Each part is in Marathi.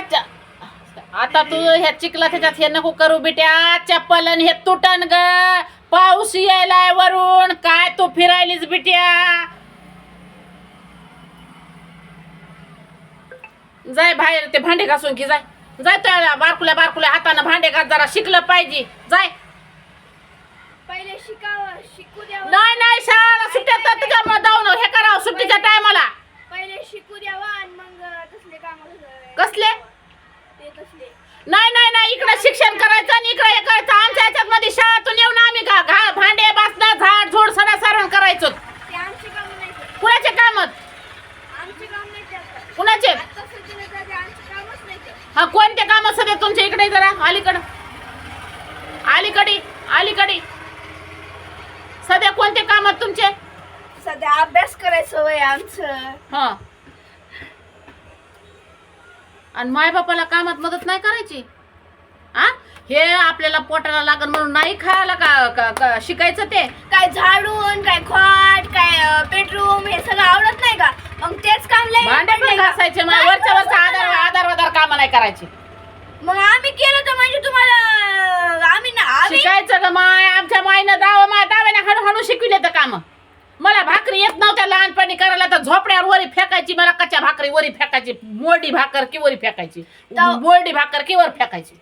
च- आता तू ह्या चिखला त्याच्यात हे नको करू बिट्या. चप्पल आणि हे तुटन ग. पाऊस यायलाय वरून. काय तू फिरायलीस बिट्या? जाय बाहेर ते भांडे घासून की जाय. जाय त्या बारकुल्या बारकुल्या हातानं भांडे घास जरा शिकलं पाहिजे. जाय. पहिले शिकावं शिकू द्यावं. नाही नाही शाळेला सुट्ट्या तुझ्यामुळे जाऊन हे करावं सुट्टीच्या टायमाला. पहिले शिकू द्यावं आणि मग कसले? नाही नाही नाही इकडे शिक्षण करायचं आणि इकडे हे करायचं. आमच्या ह्याच्यात मध्ये शाळेतून येऊन आम्ही घा घा भांडे बसणं झाड झोड सडा सारण करायचो ते आमचे काम नाही ते. कुणाचे कामत आमचे काम नाही ते आता. कुणाचे आता सध्या तर ते आमचे कामच नाही ते. हा कोणते काम सध्या तुमच्या इकडे जरा अलीकडं अलीकडे अलीकडे सध्या कोणते काम तुमचे सध्या अभ्यास करायचं वय आमचं हा आणि मायबापाला कामात मदत नाही करायची. आ? हे आपल्याला पोटाला लागल म्हणून नाही खायला का, का, का शिकायचं ते? काय झाडून काय खॉट काय बेडरूम हे सगळं आवडत नाही का? मग तेच काम नाही वरच्या वरचा आधार. आधार वधार काम नाही करायची. मग आम्ही केलं तर म्हणजे तुम्हाला आम्ही ना शिकायचं का माय. आमच्या माईनं दाव माय दाव्याने हळू हळू शिकविले तर काम. मला भाकरी येत नव्हत्या लहानपणी करायला तर झोपड्यावर वरी फेकायची मला कच्च्या भाकरी वरी फेकायची मोडी भाकर की वरी फेकायची मोडी भाकर की वर फेकायची.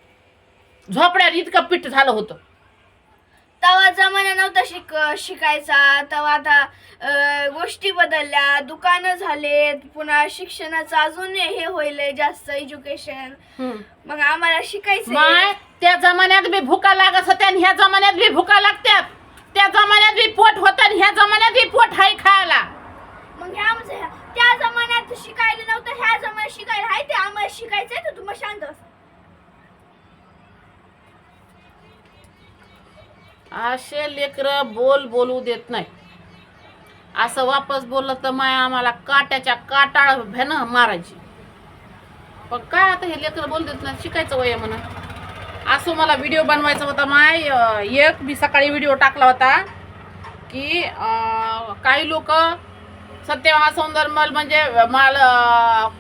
झोपड्यावर इतकं पीठ झालं होतं. तवा जमाना नव्हता शिक शिकायचा तेव्हा आता अं, गोष्टी बदलल्या दुकानं झालेत पुन्हा शिक्षणाचं अजून हे होईल जास्त एज्युकेशन. मग आम्हाला शिकायचं माय त्या जमान्यात बी भुका लागत होत्या आणि ह्या जमान्यात बी भुका लागत्यात त्या जमान्यात बी पोट होतं आणि ह्या हाय खायला. मग ह्या आमचं त्या जमान्यात शिकायला नव्हतं ह्या जमान्यात शिकायला आहे ते आम्हाला शिकायचंय तर तुम्हाला शांत बसा. असे लेकर बोल बोलू देत नाही. असं वापस बोललं तर माय आम्हाला काट्याच्या काटाळ भ्यानं मारायची. पण काय आता हे लेकर बोल देत नाही शिकायचं वय म्हणून. असं मला व्हिडिओ बनवायचा होता माय अं, एक मी सकाळी व्हिडिओ टाकला होता. की काही लोक सत्यमहा सौंदर्मल म्हणजे माल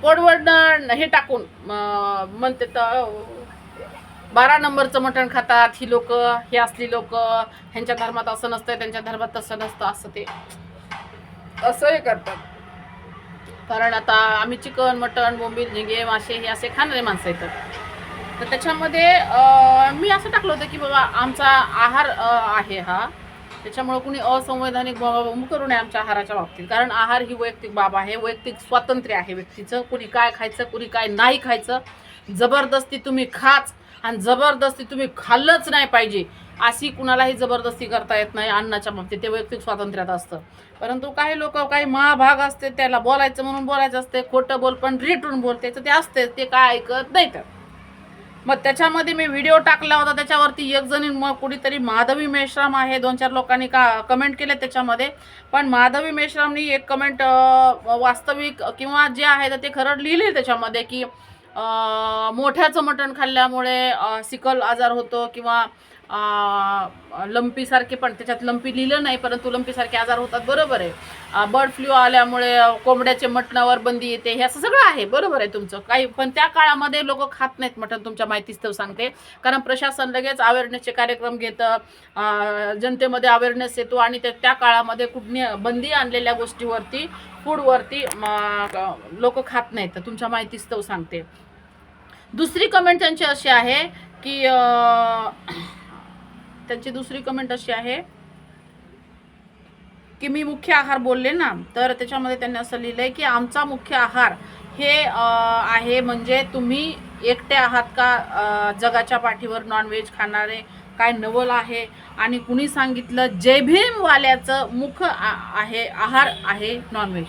कोडवड हे टाकून म्हणते तर बारा नंबरचं मटण खातात. ही लोक ही असली लोक ह्यांच्या धर्मात असं नसतं त्यांच्या धर्मात तसं नसतं असं ते. असं हे करतात. कारण आता आम्ही चिकन मटण बोंबील झिंगे मासे हे असे खाणारे माणसं येतात तर त्याच्यामध्ये मी असं टाकलं होतं की बाबा आमचा आहार आहे हा. त्याच्यामुळं कुणी असंवैधानिक बाबा करू नये आमच्या आहाराच्या बाबतीत. कारण आहार ही वैयक्तिक बाब आहे वैयक्तिक स्वातंत्र्य आहे व्यक्तीचं. कुणी काय खायचं कुणी काय नाही खायचं. जबरदस्ती तुम्ही खाच आणि जबरदस्ती तुम्ही खाल्लंच नाही पाहिजे अशी कुणालाही जबरदस्ती करता येत नाही अन्नाच्या बाबतीत. ते वैयक्तिक स्वातंत्र्यात असतं. परंतु काही लोक काही महाभाग असते त्याला बोलायचं म्हणून बोलायचं असते खोटं बोल पण रिटून बोलते ते असते ते काय ऐकत नाही तर मग त्याच्यामध्ये मी व्हिडिओ टाकला होता त्याच्यावरती एक जणी मग कुणीतरी माधवी मेश्राम आहे दोन चार लोकांनी का कमेंट केले त्याच्यामध्ये. पण माधवी मेश्रामनी एक कमेंट वास्तविक किंवा जे आहे तर ते खरं लिहिले त्याच्यामध्ये की मोठ्याचं मटण खाल्ल्यामुळे सिकल आजार होतो किंवा लंपीसारखे पण त्याच्यात लंपी लिहिलं नाही परंतु लंपीसारखे आजार होतात बरोबर आहे. बर्ड फ्लू आल्यामुळे कोंबड्याचे मटणावर बंदी येते हे असं सगळं आहे बरोबर आहे तुमचं. काही पण त्या काळामध्ये लोक खात नाहीत मटण तुमच्या माहितीच तर सांगते. कारण प्रशासन लगेच अवेअरनेसचे कार्यक्रम घेतं जनतेमध्ये अवेअरनेस येतो आणि ते त्या काळामध्ये कुठली बंदी आणलेल्या गोष्टीवरती फूडवरती लोक खात नाहीत तुमच्या माहितीच तर सांगते. दुसरी कमेंट त्यांची अशी आहे की त्यांची दुसरी कमेंट अशी आहे की मी मुख्य आहार बोलले ना तर त्याच्यामध्ये त्यांनी असं लिहिलंय की आमचा मुख्य आहार हे आहे म्हणजे तुम्ही एकटे आहात का? जगाच्या पाठीवर नॉनव्हेज खाणारे काय नवल आहे? आणि कुणी सांगितलं जय भीमवाल्याचं मुख आ- आहे आहार आहे नॉनव्हेज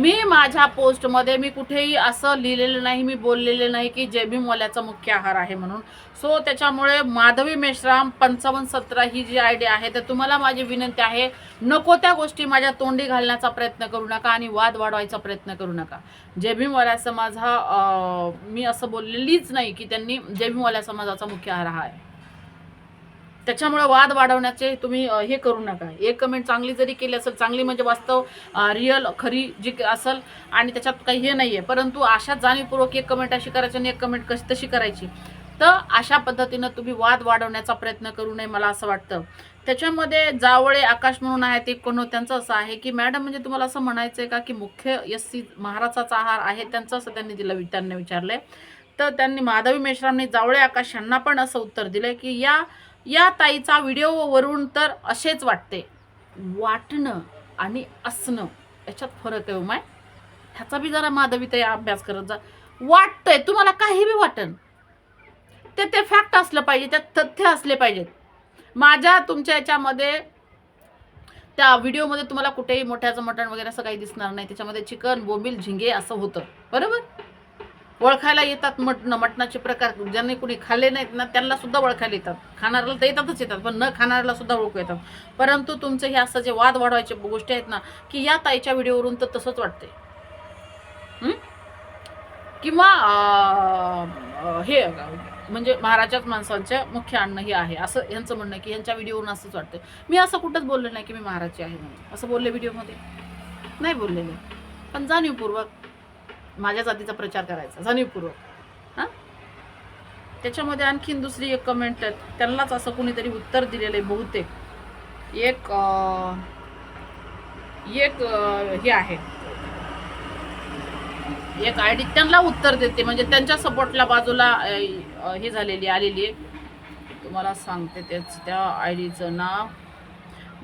मी माझ्या पोस्टमध्ये मी कुठेही असं लिहिलेलं नाही मी बोललेलं नाही की जय भीमवाल्याचा मुख्य आहार आहे म्हणून. सो त्याच्यामुळे माधवी मेश्राम पंचावन्न सतरा ही जी आयडिया आहे तर तुम्हाला माझी विनंती आहे नको त्या गोष्टी माझ्या तोंडी घालण्याचा प्रयत्न करू नका आणि वाद वाढवायचा प्रयत्न करू नका. जे भीमवाल्या समाज हा मी असं बोललेलीच नाही की त्यांनी जे बी मोल्या समाजाचा मुख्य आहार हा आहे. त्याच्यामुळे वाद वाढवण्याचे तुम्ही हे करू नका. एक कमेंट चांगली जरी केली असेल चांगली म्हणजे वास्तव रिअल खरी जी असेल आणि त्याच्यात काही हे नाही आहे परंतु अशा जाणीवपूर्वक एक कमेंट अशी करायची आणि एक कमेंट कशी तशी करायची. तर अशा पद्धतीनं तुम्ही वाद वाढवण्याचा प्रयत्न करू नये मला असं वाटतं. त्याच्यामध्ये जावळे आकाश म्हणून आहेत एक कोण त्यांचं असं आहे की मॅडम म्हणजे तुम्हाला असं म्हणायचं आहे का की मुख्य एस सी महाराजाचा आहार आहे? त्यांचं असं त्यांनी दिलं त्यांनी विचारलं तर त्यांनी माधवी मेश्रामने जावळे आकाश यांना पण असं उत्तर दिलं की या या ताईचा व्हिडिओवरून तर असेच वाटते. वाटणं आणि असणं याच्यात फरक आहे हो उमाय ह्याचा बी जरा माधवी ताई अभ्यास करत जा. वाटतंय तुम्हाला काही बी वाटन ते ते फॅक्ट असलं पाहिजे त्यात तथ्य असले पाहिजेत. माझ्या तुमच्या याच्यामध्ये त्या व्हिडिओमध्ये तुम्हाला कुठेही मोठ्याचं मटण वगैरे असं काही दिसणार नाही. त्याच्यामध्ये चिकन बोंबील झिंगे असं होतं. बरोबर? ओळखायला येतात मटणं मटणाचे प्रकार. ज्यांनी कुणी खाल्ले नाहीत ना त्यांना सुद्धा ओळखायला येतात. खाणाऱ्याला तर येतातच येतात पण न खाणाऱ्याला सुद्धा ओळखू येतात. परंतु तुमचे हे असं जे वाद वाढवायचे गोष्टी आहेत ना की या ताईच्या व्हिडिओवरून तर तसंच वाटते किंवा हे म्हणजे महाराजाच माणसांच्या मुख्य अन्न हे आहे. असं यांचं म्हणणं आहे की यांच्या व्हिडिओवरून असंच वाटतं मी असं कुठंच बोलले नाही की मी महाराजची आहे म्हणून. असं बोलले व्हिडिओमध्ये? नाही बोललेले पण जाणीवपूर्वक माझ्या जातीचा प्रचार करायचा जाणीवपूर्वक. हां? त्याच्यामध्ये आणखीन दुसरी एक कमेंट आहेत त्यांनाच असं कोणीतरी उत्तर दिलेलं आहे बहुतेक. एक एक हे आहे. एक आय डी त्यांना उत्तर देते. म्हणजे त्यांच्या सपोर्टला बाजूला हे झालेली आलेली आहे. तुम्हाला सांगते त्याच त्या आय डीचं नाव.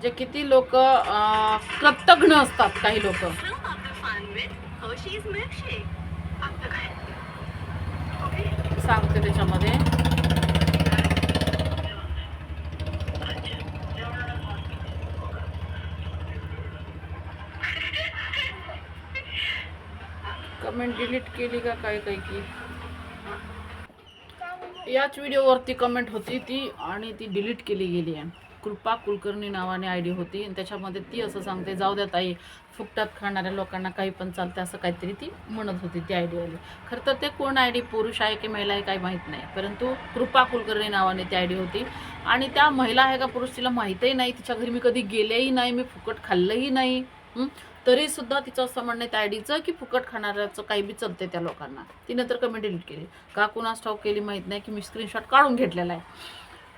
जे किती लोक कृतज्ञ असतात काही लोक. सांगते त्याच्यामध्ये. कमेंट डिलीट केली का काय काय की? याच व्हिडिओवरती कमेंट होती ती आणि ती डिलीट केली गेली आहे. कृपा कुलकर्णी नावाने आय डी होती. आणि त्याच्यामध्ये ती असं सांगते जाऊ द्या ताई फुकटात खाणाऱ्या लोकांना काही पण चालतं असं काहीतरी ती म्हणत होती ती आय डीवाली खरं तर ते कोण आय डी पुरुष आहे की महिला आहे काही माहीत नाही. परंतु कृपा कुलकर्णी नावाने ती आय डी होती. आणि त्या महिला आहे का पुरुष तिला माहीतही नाही. तिच्या घरी मी कधी गेलेही नाही मी फुकट खाल्लंही नाही. तरीसुद्धा तिचं असं म्हणणं आहे त्या आयडीचं की फुकट खाणाऱ्याचं काही बी चालते त्या लोकांना. तिने तर कमेंट डिलीट केली. का कुणास ठाऊक केली माहीत नाही की मी स्क्रीनशॉट काढून घेतलेला आहे.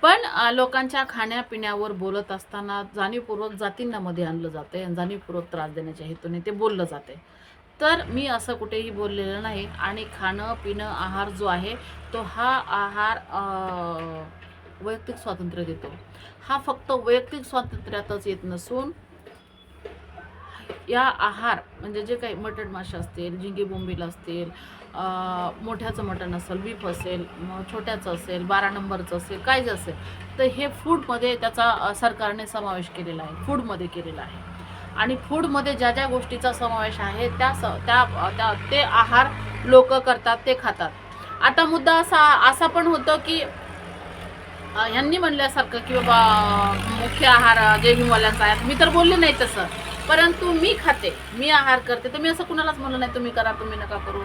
पण लोकांच्या खाण्यापिण्यावर बोलत असताना जाणीवपूर्वक जातींना मध्ये आणलं जाते आणि जाणीवपूर्वक त्रास देण्याच्या हेतूने ते बोललं जाते तर मी असं कुठेही बोललेलं नाही आणि खाणं पिणं आहार जो आहे तो हा आहार वैयक्तिक स्वातंत्र्य देतो. हा फक्त वैयक्तिक स्वातंत्र्यातच येत नसून या आहार म्हणजे जे काही मटण मासे असतील झिंगे बोंबील असतील मोठ्याचं मटण असेल बीफ असेल छोट्याचं असेल बारा नंबरचं असेल काय जे असेल तर हे फूडमध्ये त्याचा सरकारने समावेश केलेला आहे फूडमध्ये केलेला आहे. आणि फूडमध्ये ज्या ज्या गोष्टीचा समावेश आहे त्या स त्या त्या ते आहार लोक करतात ते खातात. आता मुद्दा असा असा पण होतो की ह्यांनी म्हणल्यासारखं की बाबा मुख्य आहार जे हिमवाल्यांचा आहे मी तर बोलले नाही तसं. परंतु मी खाते मी आहार करते तर मी असं कुणालाच म्हणलं नाही तुम्ही करा तुम्ही नका करू.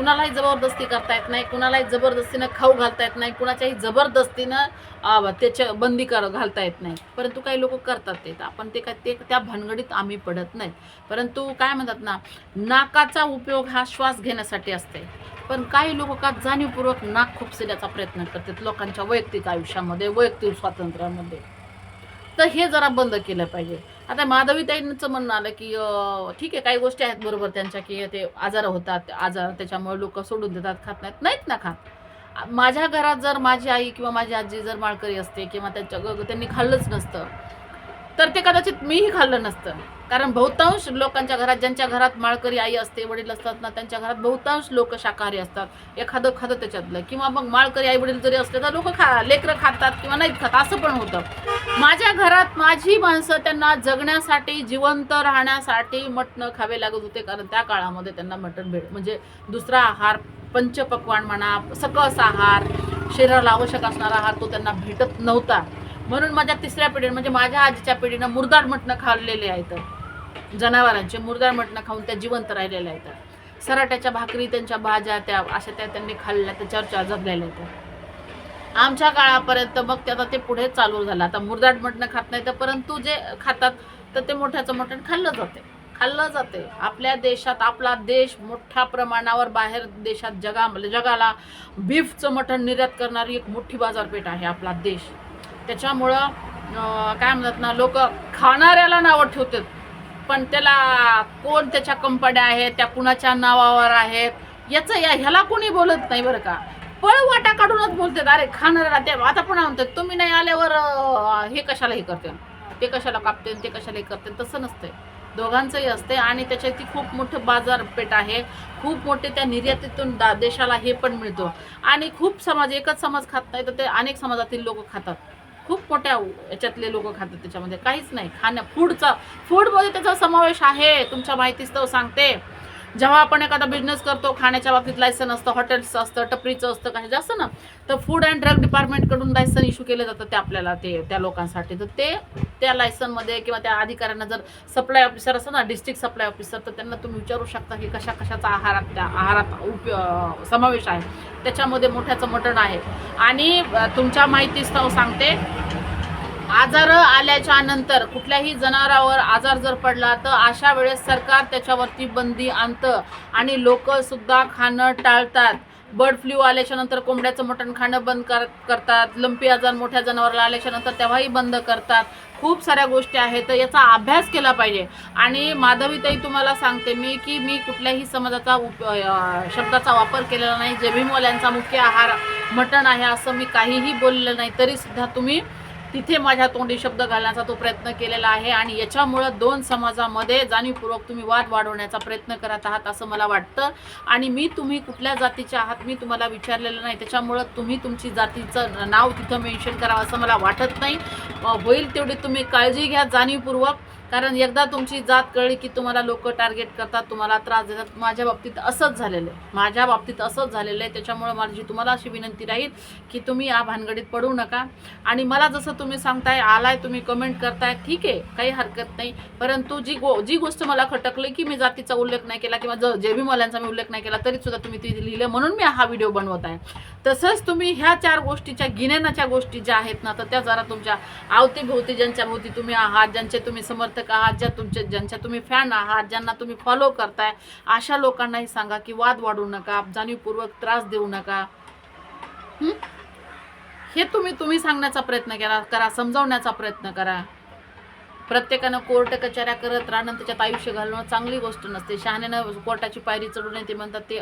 कुणालाही जबरदस्ती करता येत नाही कुणालाही जबरदस्तीनं खाऊ घालता येत नाही कुणाच्याही जबरदस्तीनं त्याच्या बंदी कर घालता येत नाही. परंतु काही लोक करतात ते. तर आपण ते काय ते त्या भानगडीत आम्ही पडत नाही परंतु काय म्हणतात ना नाकाचा उपयोग हा श्वास घेण्यासाठी असते पण काही लोक का जाणीवपूर्वक नाक खुपसण्याचा प्रयत्न करतात लोकांच्या वैयक्तिक आयुष्यामध्ये वैयक्तिक स्वातंत्र्यामध्ये. तर हे जरा बंद केलं पाहिजे. आता माधवीताईंचं म्हणणं आलं की ठीक आहे काही गोष्टी आहेत बरोबर त्यांच्या की ते आजार होतात आजार त्याच्यामुळे लोक सोडून देतात खात नाहीत नाहीत ना खात. माझ्या घरात जर माझी आई किंवा माझी आजी जर माळकरी असते किंवा त्यांच्या ग- त्यांनी खाल्लंच नसतं तर ते कदाचित मीही खाल्लं नसतं. कारण बहुतांश लोकांच्या घरात ज्यांच्या घरात माळकरी आई असते वडील असतात ना त्यांच्या घरात बहुतांश लोक शाकाहारी असतात. एखादं खातं त्याच्यातलं. किंवा मग माळकरी आई वडील जरी असले तर लोक खा लेकरं खातात किंवा नाहीत खात असं पण होतं. माझ्या घरात माझी माणसं त्यांना जगण्यासाठी जिवंत राहण्यासाठी मटणं खावे लागत होते. कारण त्या काळामध्ये त्यांना मटण भेट म्हणजे दुसरा आहार पंचपक्वान म्हणा सकस आहार शरीराला आवश्यक असणारा आहार तो त्यांना भेटत नव्हता. म्हणून माझ्या तिसऱ्या पिढीनं म्हणजे माझ्या आजीच्या पिढीनं मुरदाड मटणं खाल्लेले आहेत जनावरांचे मुरदाड मटणं खाऊन त्या जिवंत राहिलेल्या आहेत. सराट्याच्या भाकरी त्यांच्या भाज्या त्या अशा त्या त्यांनी खाल्ल्या त्याच्यावर त्या जगलेल्या आहेत. आमच्या काळापर्यंत मग ते आता ते पुढे चालू झालं. आता मुरदाट मटणं खात नाही तर परंतु जे खातात तर ते मोठ्याचं मटण खाल्लं जाते. खाल्लं जाते. आपल्या देशात आपला देश मोठ्या प्रमाणावर बाहेर देशात जगा जगाला बीफचं मटण निर्यात करणारी एक मोठी बाजारपेठ आहे आपला देश. त्याच्यामुळं काय म्हणतात ना लोक खाणाऱ्याला नावं ठेवतात. पण त्याला कोण त्याच्या कंपन्या आहेत त्या कुणाच्या नावावर आहेत याचं या ह्याला कोणी बोलत नाही बरं का? पळवाटा काढूनच बोलतात. अरे खाणाऱ्याला ते आता पण म्हणतात तुम्ही नाही आल्यावर हे कशाला हे करते? ते कशाला कापते ते कशाला हे करते? तसं नसतंय. दोघांचंही असते आणि त्याच्या ती खूप मोठं बाजारपेठ आहे. खूप मोठे त्या निर्यातीतून दा देशाला हे पण मिळतो. आणि खूप समाज एकच समाज खात नाही तर ते अनेक समाजातील लोक खातात. खूप मोठ्या याच्यातले लोक खातात त्याच्यामध्ये. काहीच नाही. खाण्या फूडचा फूडमध्ये त्याचा समावेश आहे. तुमच्या माहितीस्तव सांगते. जेव्हा आपण एखादा बिझनेस करतो खाण्याच्या बाबतीत लायसन असतं हॉटेल्सचं असतं टपरीचं असतं काही जास्त ना तर फूड अँड ड्रग डिपार्टमेंटकडून लायसन इश्यू केलं जातं ते आपल्याला ते त्या लोकांसाठी. तर ते त्या लायसनमध्ये किंवा त्या अधिकाऱ्यांना जर सप्लाय ऑफिसर असतं ना डिस्ट्रिक्ट सप्लाय ऑफिसर तर त्यांना तुम्ही विचारू शकता की कशा कशाचा आहारात त्या आहारात उप समावेश आहे. त्याच्यामध्ये मोठ्याचं मटण आहे. आणि तुमच्या माहितीस्तव सांगते आजार आल्याच्यानंतर कुठल्याही जनावरावर आजार जर पडला तर अशा वेळेस सरकार त्याच्यावरती बंदी आणतं. आणि लोक सुद्धा खाणं टाळतात. बर्ड फ्लू आल्याच्यानंतर कोंबड्याचं मटण खाणं बंद कर करतात. लंपी आजार मोठ्या जनावराला आल्याच्यानंतर तेव्हाही बंद करतात. खूप साऱ्या गोष्टी आहेत. तर याचा अभ्यास केला पाहिजे. आणि माधवीताई तुम्हाला सांगते मी की मी कुठल्याही समाजाचा उप शब्दाचा वापर केलेला नाही. जेभीमवाल्यांचा मुख्य आहार मटण आहे असं मी काहीही बोललेलं नाही. तरीसुद्धा तुम्ही तिथे माझ्या तोंडी शब्द घालण्याचा तो प्रयत्न केलेला आहे आणि याच्यामुळं दोन समाजामध्ये जाणीवपूर्वक तुम्ही वाद वाढवण्याचा प्रयत्न करत आहात असं मला वाटतं. आणि मी तुम्ही कुठल्या जातीचे आहात मी तुम्हाला विचारलेलं नाही. त्याच्यामुळं तुम्ही तुमची जातीचं नाव तिथं मेन्शन करावं असं मला वाटत नाही. होईल तेवढी तुम्ही काळजी घ्या जाणीवपूर्वक. कारण एकदा तुमची जात कळली की तुम्हाला लोक टार्गेट करतात तुम्हाला त्रास देतात. माझ्या बाबतीत असंच झालेलं आहे. माझ्या बाबतीत असंच झालेलं आहे. त्याच्यामुळं माझी तुम्हाला अशी विनंती राहील की तुम्ही या भानगडीत पडू नका. आणि मला जसं तुम्ही सांगताय आलाय तुम्ही कमेंट करताय ठीक आहे काही हरकत नाही. परंतु जी गो जी गोष्ट मला खटकली की मी जातीचा उल्लेख नाही केला किंवा ज जे बी मलांचा मी उल्लेख नाही केला तरी सुद्धा तुम्ही ती लिहिलं म्हणून मी हा व्हिडिओ बनवत आहे. तसंच तुम्ही ह्या चार गोष्टीच्या गिन्यानाच्या गोष्टी ज्या आहेत ना तर त्या जरा तुमच्या अवतीभोवती ज्यांच्या भोवती तुम्ही आहात ज्यांचे तुम्ही समर्थक आहात ज्या तुमच्या ज्यांच्या तुम्ही फॅन आहात ज्यांना तुम्ही फॉलो करताय अशा लोकांनाही सांगा की वाद वाढू नका जाणीवपूर्वक त्रास देऊ नका. हे तुम्ही तुम्ही सांगण्याचा प्रयत्न करा करा समजावण्याचा प्रयत्न करा. प्रत्येकानं कोर्ट कचऱ्या करत राहणं त्याच्यात आयुष्य घालणं चांगली गोष्ट नसते. शहाण्यानं कोर्टाची पायरी चढू नये ते म्हणतात ते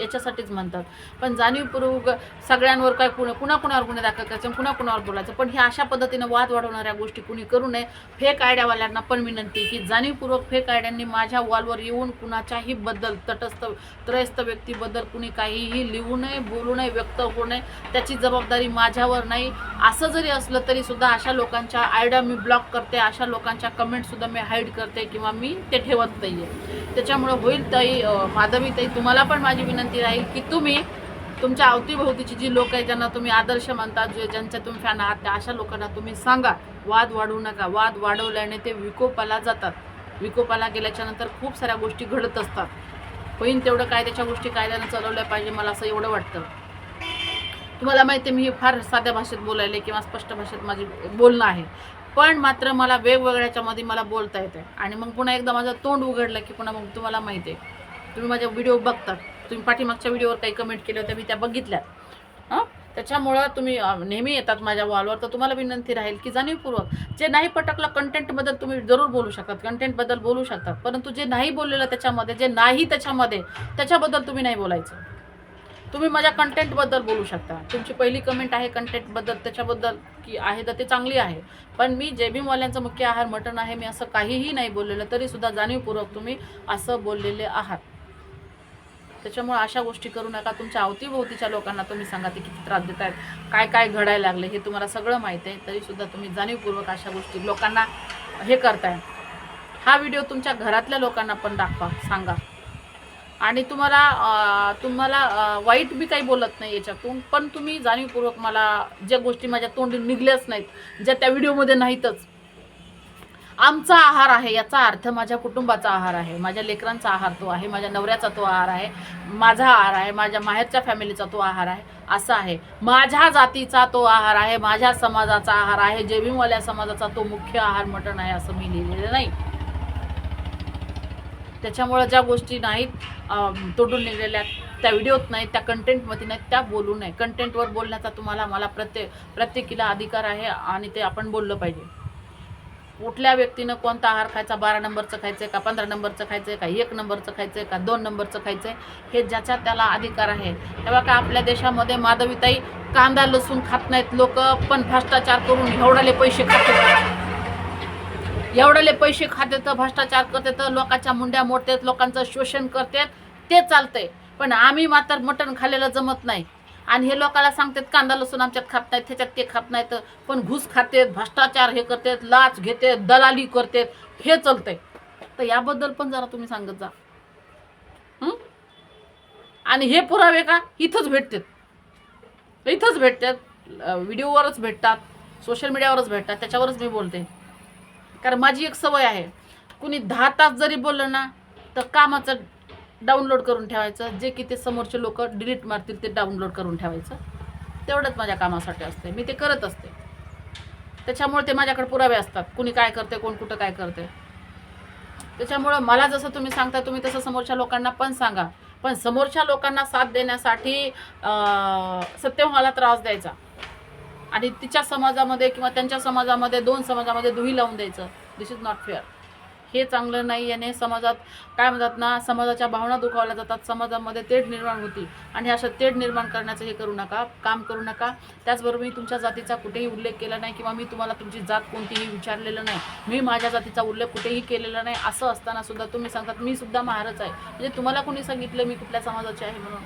याच्यासाठीच म्हणतात. पण जाणीवपूर्वक सगळ्यांवर काय कुणा कुणा कुणावर गुन्हे दाखल करायचे कुणा कुणावर बोलायचं? पण हे अशा पद्धतीनं वाद वाढवणाऱ्या गोष्टी कुणी करू नये. फेक आयड्यावाल्यांना पण विनंती की जाणीवपूर्वक फेक आयड्यांनी माझ्या वॉलवर येऊन कुणाच्याही बद्दल तटस्थ त्रयस्थ व्यक्तीबद्दल कुणी काहीही लिहू नये बोलू नये व्यक्त होऊ नये त्याची जबाबदारी माझ्यावर नाही. असं जरी असलं तरी सुद्धा अशा लोकांच्या आयडिया मी ब्लॉक करते अशा लोकांच्या कमेंटसुद्धा मी हाईड करते किंवा मी ते ठेवत नाही आहे त्याच्यामुळं होईल ताई माधवी ताई तुम्हाला पण माझी विनंती राहील की तुम्ही तुमच्या अवतीभोवतीची जी लोक आहे ज्यांना तुम्ही आदर्श मानता जे ज्यांच्या तुम्ही फॅन आहात त्या अशा लोकांना तुम्ही सांगा. वाद वाढवू नका. वाद वाढवल्याने ते विकोपाला जातात. विकोपाला गेल्याच्यानंतर खूप साऱ्या गोष्टी घडत असतात. होईन तेवढं काय त्याच्या गोष्टी कायद्यानं चालवल्या पाहिजे मला असं एवढं वाटतं. तुम्हाला माहिती आहे, मी फार साध्या भाषेत बोलायले किंवा स्पष्ट भाषेत माझी बोलणं आहे. पण मात्र मला वेगवेगळ्याच्यामध्ये मला बोलता येते आणि मग पुन्हा एकदा माझं तोंड उघडलं की पुन्हा मग तुम्हाला माहिती आहे. तुम्ही माझ्या व्हिडिओ बघतात. तुम्ही पाठीमागच्या व्हिडिओवर काही कमेंट केले होते मी त्या बघितल्यात. हां? त्याच्यामुळं तुम्ही नेहमी येतात माझ्या वॉलवर तर तुम्हाला विनंती राहील की जाणीवपूर्वक जे नाही पटकलं कंटेंटबद्दल तुम्ही जरूर बोलू शकतात कंटेंटबद्दल बोलू शकतात परंतु जे नाही बोललेलं त्याच्यामध्ये जे नाही त्याच्यामध्ये त्याच्याबद्दल तुम्ही नाही बोलायचं. तुम्ही माझ्या कंटेंटबद्दल बोलू शकता. तुमची पहिली कमेंट आहे कंटेंटबद्दल त्याच्याबद्दल की आहे तर ते चांगली आहे. पण मी जेबीमवाल्यांचं मुख्य आहार मटण आहे मी असं काहीही नाही बोललेलं तरीसुद्धा जाणीवपूर्वक तुम्ही असं बोललेले आहात. त्याच्यामुळे अशा गोष्टी करू नका. तुमच्या अवतीभोवतीच्या लोकांना तुम्ही सांगा ते किती त्रास देत आहेत काय काय घडायला लागले हे तुम्हाला सगळं माहीत आहे. तरीसुद्धा तुम्ही जाणीवपूर्वक अशा गोष्टी लोकांना हे करताय. हा व्हिडिओ तुमच्या घरातल्या लोकांना पण दाखवा सांगा. आणि तुम्हाला तुम्हाला वाईट बी काही बोलत नाही याच्यातून पण तुम्ही जाणीवपूर्वक मला ज्या गोष्टी माझ्या तोंडी निघल्याच नाहीत ज्या त्या व्हिडिओमध्ये नाहीतच. आमचा आहार आहे याचा अर्थ माझ्या कुटुंबाचा आहार आहे माझ्या लेकरांचा आहार तो आहे माझ्या नवऱ्याचा तो आहार आहे माझा आहार आहे माझ्या माहेरच्या फॅमिलीचा तो आहार आहे असा आहे. माझ्या जातीचा तो आहार आहे माझ्या समाजाचा आहार आहे जेबीमवाल्या समाजाचा तो मुख्य आहार मटण आहे असं मी लिहिलेलं नाही. त्याच्यामुळं ज्या गोष्टी नाहीत तोडून निघलेल्या त्या व्हिडिओत नाहीत त्या कंटेंटमध्ये नाहीत त्या बोलू नये. कंटेंटवर बोलण्याचा तुम्हाला मला प्रत्येक प्रत्येकीला अधिकार आहे आणि ते आपण बोललं पाहिजे. कुठल्या व्यक्तीनं कोणता आहार खायचा बारा नंबरचं खायचं आहे का पंधरा नंबरचं खायचं आहे का एक नंबरचं खायचं आहे का दोन नंबरचं खायचं आहे हे ज्याच्यात त्याला अधिकार आहे. तेव्हा का आपल्या देशामध्ये माधवीताई कांदा लसूण खात नाहीत लोक पण भ्रष्टाचार करून एवढाले पैसे खातात. एवढाले पैसे खातात भ्रष्टाचार करतात लोकांच्या मुंड्या मोडतात लोकांचं शोषण करतात ते चालतंय. पण आम्ही मात्र मटण खाल्लेलं जमत नाही. आणि हे लोकांना सांगतात कांदा लसूण आमच्यात खात नाहीत त्याच्यात ते खात नाहीत पण घुस खातेत भ्रष्टाचार हे करतात लाच घेते दलाली करतात हे चालतंय. तर याबद्दल पण जरा तुम्ही सांगत जा. आणि हे पुरावे का? इथंच भेटतात. इथंच भेटतात. व्हिडिओवरच भेटतात सोशल मीडियावरच भेटतात त्याच्यावरच मी बोलते. कारण माझी एक सवय आहे. कुणी दहा तास जरी बोललं ना तर कामाचं डाउनलोड करून ठेवायचं. जे की ते समोरचे लोक डिलीट मारतील ते डाउनलोड करून ठेवायचं. तेवढंच माझ्या कामासाठी असते मी ते करत असते. त्याच्यामुळे ते माझ्याकडे पुरावे असतात. कुणी काय करते कोण कुठं काय करते त्याच्यामुळं मला जसं तुम्ही सांगता तुम्ही तसं समोरच्या लोकांना पण सांगा. पण समोरच्या लोकांना साथ देण्यासाठी सत्यमहाला त्रास द्यायचा. आणि तिच्या समाजामध्ये किंवा त्यांच्या समाजामध्ये दोन समाजामध्ये दुही लावून द्यायचं. दिस इज नॉट फेअर हे चांगलं नाही याने समाजात काय म्हणतात ना समाजाच्या भावना दुखावल्या जातात. समाजामध्ये तेढ निर्माण होती. आणि अशा तेढ निर्माण करण्याचं हे करू नका काम करू नका. त्याचबरोबर मी तुमच्या जातीचा कुठेही उल्लेख केला नाही किंवा मी तुम्हाला तुमची जात कोणतीही विचारलेलं नाही. मी माझ्या जातीचा उल्लेख कुठेही केलेला नाही. असं असताना सुद्धा तुम्ही सांगतात मी सुद्धा महारच आहे. म्हणजे तुम्हाला कोणी सांगितलं मी कुठल्या समाजाचे आहे म्हणून?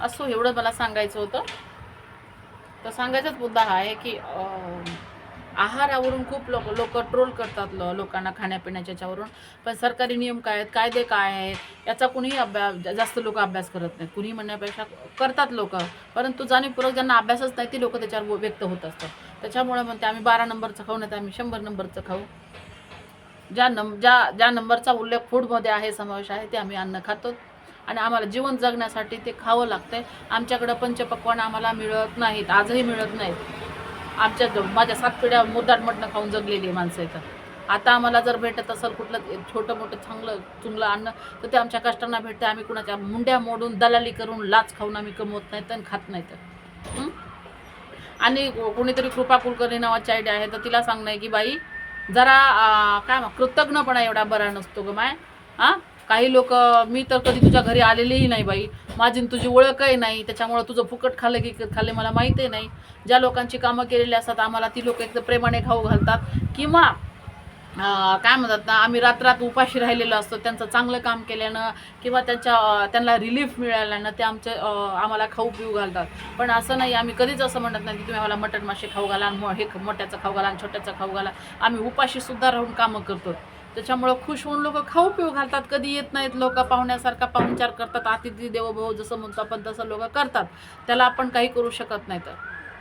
असो एवढं मला सांगायचं होतं. तर सांगायचाच मुद्दा हा आहे की आहारावरून खूप लोक लोक ट्रोल करतात लो लोकांना खाण्यापिण्याच्या याच्यावरून. पण सरकारी नियम काय आहेत? कायदे काय आहेत? याचा कुणीही अभ्यास जास्त लोक अभ्यास करत नाहीत. कुणीही म्हणण्यापेक्षा करतात लोक. परंतु जाणीवपूर्वक ज्यांना अभ्यासच नाही ती लोक त्याच्यावर व्यक्त होत असतात. त्याच्यामुळे म्हणते आम्ही बारा नंबरचं खाऊ नाही तर आम्ही शंभर नंबरचं खाऊ. ज्या नंब ज्या ज्या नंबरचा उल्लेख फूडमध्ये आहे समावेश आहे ते आम्ही अन्न खातो. आणि आम्हाला जीवन जगण्यासाठी ते खावं लागतंय. आमच्याकडं पंचपक्वान आम्हाला मिळत नाहीत आजही मिळत नाहीत. आमच्या माझ्या सात पिढ्या मुद्दाट मटणं खाऊन जगलेली आहे माणसं इथं. आता आम्हाला जर भेटत असेल कुठलं छोटं मोठं चांगलं चुंगलं अन्न तर ते आमच्या कष्टांना भेटते आम्ही कुणाच्या मुंड्या मोडून दलाली करून लाच खाऊन आम्ही कमवत नाहीत आणि खात नाहीत. तर आणि कुणीतरी कोणीतरी कृपा कुलकर्णी नावाची आयडिया आहे तर तिला सांगणं आहे की बाई जरा काय मग कृतज्ञपणा एवढा बरा नसतो ग माय. हां? काही लोक मी तर कधी तुझ्या घरी आलेलेही नाही बाई. माझी तुझी ओळखही नाही. त्याच्यामुळं तुझं फुकट खाल्लं की खाल्ले मला माहीतही नाही. ज्या लोकांची कामं केलेली असतात आम्हाला ती लोक एकदम प्रेमाने खाऊ घालतात किंवा काय म्हणतात ना आम्ही रात्रात उपाशी राहिलेलो असतो त्यांचं चांगलं काम केल्यानं किंवा त्यांच्या त्यांना रिलीफ मिळाल्यानं ते आमचे आम्हाला खाऊ पिऊ घालतात. पण असं नाही आम्ही कधीच असं म्हणत नाही की तुम्ही आम्हाला मटण मासे खाऊ घाला मो- हे मोठ्याचं खाऊ घाला आणि छोट्याचं खाऊ घाला. आम्ही उपाशीसुद्धा राहून कामं करतो. त्याच्यामुळं खुश होऊन लोक खाऊ पिऊ घालतात. कधी येत नाहीत लोक पाहुण्यासारखा पाहुणचार करतात अतिथी देवभाव जसं म्हणतो आपण तसं लोक करतात. त्याला आपण काही करू शकत नाही तर.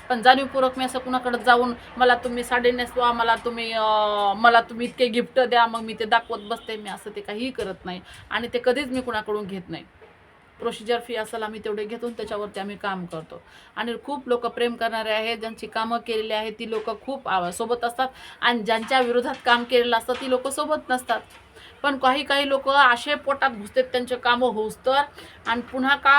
पण जाणीवपूर्वक मी असं कुणाकडे जाऊन मला तुम्ही साडे नेसवा मला तुम्ही मला तुम्ही इतके गिफ्ट द्या मग मी ते दाखवत बसते. मी असं ते काहीही करत नाही. आणि ते कधीच मी कुणाकडून घेत नाही. प्रोसिजर फी असेल आम्ही तेवढे घेतो आणि त्याच्यावरती आम्ही काम करतो. आणि खूप लोक प्रेम करणारे आहेत ज्यांची कामं केलेली आहेत ती लोक खूप सोबत असतात. आणि ज्यांच्या विरोधात काम केलेलं असतं ती लोक सोबत नसतात. पण काही काही लोक असे पोटात घुसतात त्यांचे कामं होऊस तर. आणि पुन्हा का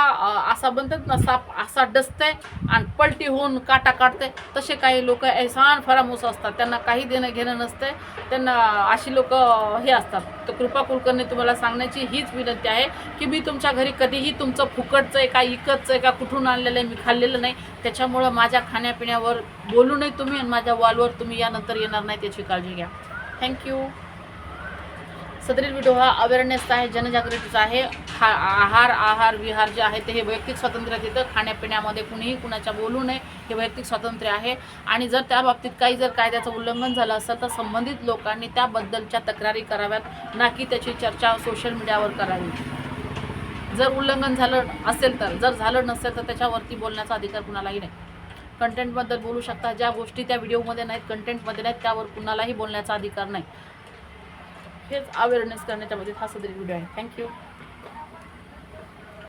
असा बनतात ना साप असा डसते आणि पलटी होऊन काटा काढते तसे काही लोक ऐसान फरामोस असतात. त्यांना काही देणं घेणं नसते त्यांना अशी लोक हे असतात. तर कृपा कुलकर्णी तुम्हाला सांगण्याची हीच विनंती आहे की मी तुमच्या घरी कधीही तुमचं फुकटचं आहे का इकतचं आहे का कुठून आणलेलं आहे मी खाल्लेलं नाही. त्याच्यामुळं माझ्या खाण्यापिण्यावर बोलू नये तुम्ही आणि माझ्या वॉलवर तुम्ही यानंतर येणार नाही त्याची काळजी घ्या. थँक्यू सदरील व्हिडिओ हा अवेअरनेसचा आहे जनजागृतीचा आहे. खा आहार आहार विहार जे आहे ते हे वैयक्तिक स्वातंत्र्य तिथं. खाण्यापिण्यामध्ये कुणीही कुणाच्या बोलू नये हे वैयक्तिक स्वातंत्र्य आहे. आणि जर त्या बाबतीत काही जर कायद्याचं उल्लंघन झालं असेल तर संबंधित लोकांनी त्याबद्दलच्या तक्रारी कराव्यात ना की त्याची चर्चा सोशल मीडियावर करावी. जर उल्लंघन झालं असेल तर जर झालं नसेल तर त्याच्यावरती बोलण्याचा अधिकार कुणालाही नाही. कंटेंटबद्दल बोलू शकता. ज्या गोष्टी त्या व्हिडिओमध्ये नाहीत कंटेंटमध्ये नाहीत त्यावर कुणालाही बोलण्याचा अधिकार नाही. हेच अवेअरनेस करण्याच्या मध्ये हा सदरी व्हिडिओ आहे थँक्यू